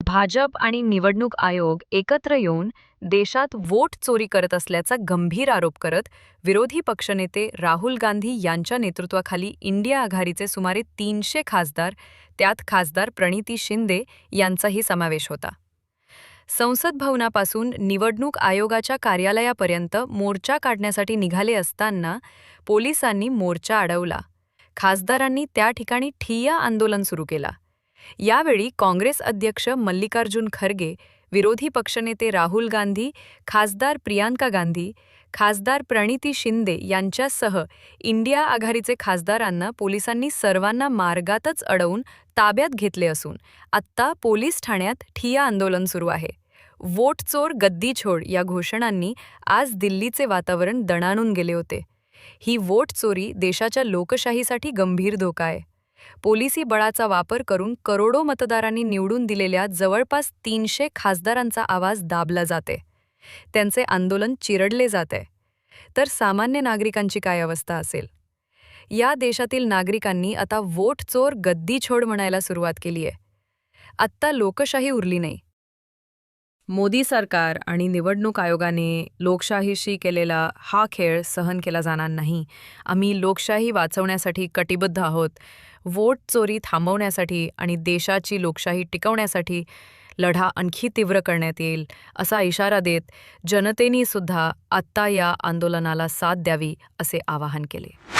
भाजप आणि निवडणूक आयोग एकत्र येऊन देशात वोट चोरी करत असल्याचा गंभीर आरोप करत विरोधी पक्षनेते राहुल गांधी यांच्या नेतृत्वाखाली इंडिया आघाडीचे सुमारे तीनशे खासदार त्यात खासदार प्रणिती शिंदे यांचाही समावेश होता. संसद भवनापासून निवडणूक आयोगाच्या कार्यालयापर्यंत मोर्चा काढण्यासाठी निघाले असताना पोलिसांनी मोर्चा अडवला. खासदारांनी त्या ठिकाणी ठिय्या आंदोलन सुरू केला. यावेळी काँग्रेस अध्यक्ष मल्लिकार्जुन खरगे विरोधी पक्षनेते राहुल गांधी खासदार प्रियांका गांधी खासदार प्रणिती शिंदे यांच्यासह इंडिया आघाडीचे खासदारांना पोलिसांनी सर्वांना मार्गातच अडवून ताब्यात घेतले असून आत्ता पोलीस ठाण्यात ठिया आंदोलन सुरू आहे. वोट चोर गद्दी छोड या घोषणांनी आज दिल्लीचे वातावरण दणाणून गेले होते. ही वोट चोरी देशाच्या लोकशाहीसाठी गंभीर धोका आहे. पोलिसी बळाचा वापर करून करोडो मतदारांनी निवडून दिलेल्या जवळपास तीनशे खासदारांचा आवाज दाबला जाते. त्यांचे आंदोलन चिरडले जाते. तर सामान्य नागरिकांची काय अवस्था असेल? या देशातील नागरिकांनी आता वोट चोर गद्दी छोड म्हणायला सुरुवात केली आहे आत्ता लोकशाही उरली नाही. मोदी सरकार आणि निवडणूक आयोगाने लोकशाहीशी केलेला हा खेळ सहन केला जाणार नाही. आम्ही लोकशाही वाचवण्यासाठी कटिबद्ध आहोत. वोट चोरी थांबवण्यासाठी आणि देशाची लोकशाही टिकवण्यासाठी लढा आणखी तीव्र करण्यात येईल असा इशारा देत जनतेनी सुद्धा आत्ता या आंदोलनाला साथ द्यावी असे आवाहन केले.